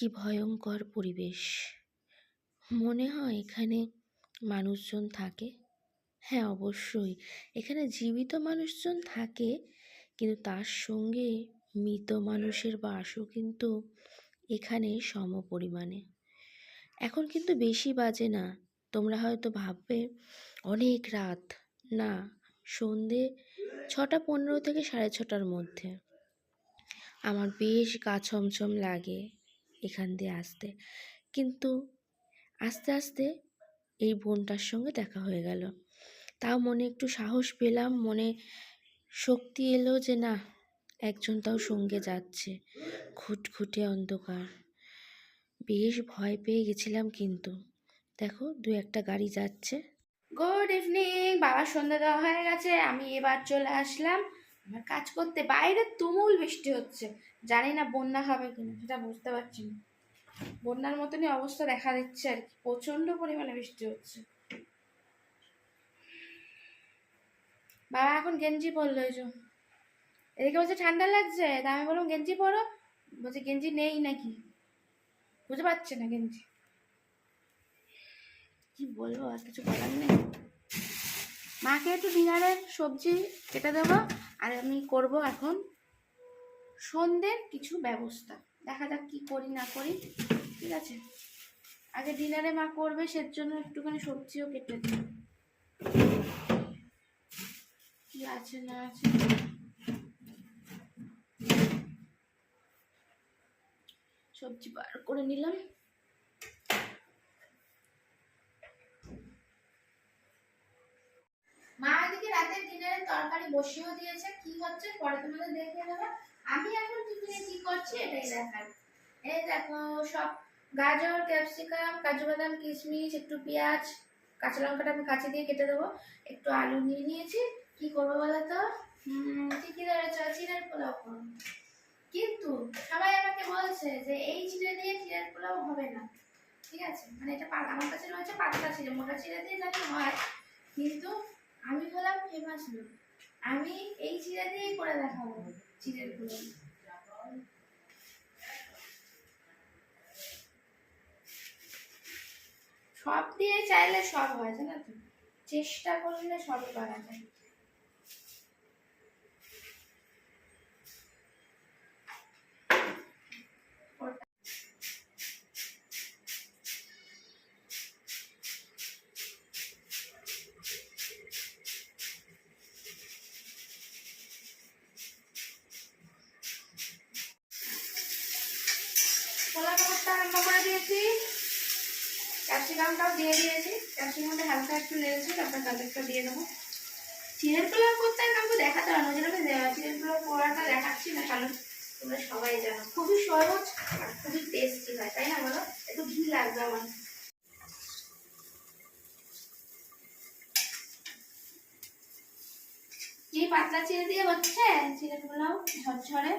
কি ভয়ঙ্কর পরিবেশ। মনে হয় এখানে মানুষজন থাকে? হ্যাঁ অবশ্যই। এখানে জীবিত মানুষজন থাকে, কিন্তু তার সঙ্গে মৃত মানুষের বাসও কিন্তু এখানে সমপরিমাণে। এখন কিন্তু বেশি বাজে না। তোমরা হয়তো ভাববে, অনেক রাত। না, সন্ধে ছটা পনেরো থেকে সাড়ে ছটার মধ্যে। আমার বেশ গা ছমছম লাগে। এখান দিয়ে আসতে। কিন্তু আস্তে আস্তে এই বোনটার সঙ্গে দেখা হয়ে গেল। তাও মনে একটু সাহস পেলাম, মনে শক্তি এলো যে না, একজন তাও সঙ্গে যাচ্ছে। খুটখুটে অন্ধকার। বেশ ভয় পেয়ে গেছিলাম কিন্তু। দেখো, দু একটা গাড়ি যাচ্ছে। গুড ইভিনিং বাবার সন্ধ্যা দেওয়া হয়ে গেছে, আমি এবার চলে আসলাম। আমার কাজ করতে, বাইরে তুমুল বৃষ্টি হচ্ছে। জানি না বন্যা হবে কিনা, সেটা বুঝতে পারছি না। বন্যার মতনই অবস্থা দেখা দিচ্ছে আর কি, প্রচণ্ড পরিমাণে বৃষ্টি হচ্ছে। বাবা, এখন গেঞ্জি পরলো এই এদিকে বলছে, ঠান্ডা লাগছে? তা আমি বললাম, গেঞ্জি পরো। বলছে, গেঞ্জি নেই নাকি? বুঝতে পারছে না গেঞ্জি। কি বলব, আর কিছু বলার নেই। মাকে একটু ডিনারের সবজি কেটে দেবো। আর আমি করব এখন সন্ধ্যের কিছু ব্যবস্থা। দেখা যাক কি করি, না করি। ঠিক আছে? আগে ডিনারে মা করবে সের জন্য একটুখানি সবজিও কেটে দিই আছে, না আছে? সবজি বার করে নিলাম মা এদিকে রাতের ডিনারের তরকারি বসিয়েও দিয়েছে, কি হচ্ছে পরে তোমাদের দেখে নেবে আমি এখন টিফিনে কি করছি এটাই দেখার এই দেখো, সব গাজর, ক্যাপসিকাম, কাজু বাদাম, কিশমিশ, একটু পেঁয়াজ, কাঁচা লঙ্কাটা আমি কাছে দিয়ে কেটে দেবো। একটু আলু নিয়ে নিয়েছি। কি করব বলো তো ধরেছ, চিড়ের পোলাও করব। কিন্তু সবাই আমাকে বলছে যে এই চিড়ে দিয়ে চিড়ের পোলাও হবে না। ঠিক আছে? মানে এটা আমার কাছে রয়েছে পাতলা চিড়ে, মোটা চিড়ে দিয়ে জানি হয়, কিন্তু আমি হলাম ফেমাস লোক। আমি এই চিরা দিয়েই করে দেখাবো, চিড়েরগুলো। সব দিয়ে চাইলে সব হয়, জানো তো? চেষ্টা করলে সব করা যায়। কলা ব্যাপারটা আরম্ভ করে দিয়েছি। ক্যাপসিকামটাও দিয়ে দিয়েছি। ক্যাপসিকামটা হালকা একটু লেগেছে তারপর গাজরটা দিয়ে দেবো। চিড়ের পোলাও করতে কাউকে দেখাতে হবে না দে- চিড়ের পোলাও করাটা দেখাচ্ছি না, কারণ তোমরা সবাই জানো। খুবই সহজ আর খুবই টেস্টি হয়, তাই না বলো? একটু ঘি লাগবে আমার। যে পাতলা চিড়ে দিয়ে হচ্ছে? চিড়ে পোলাও ঝরঝরে।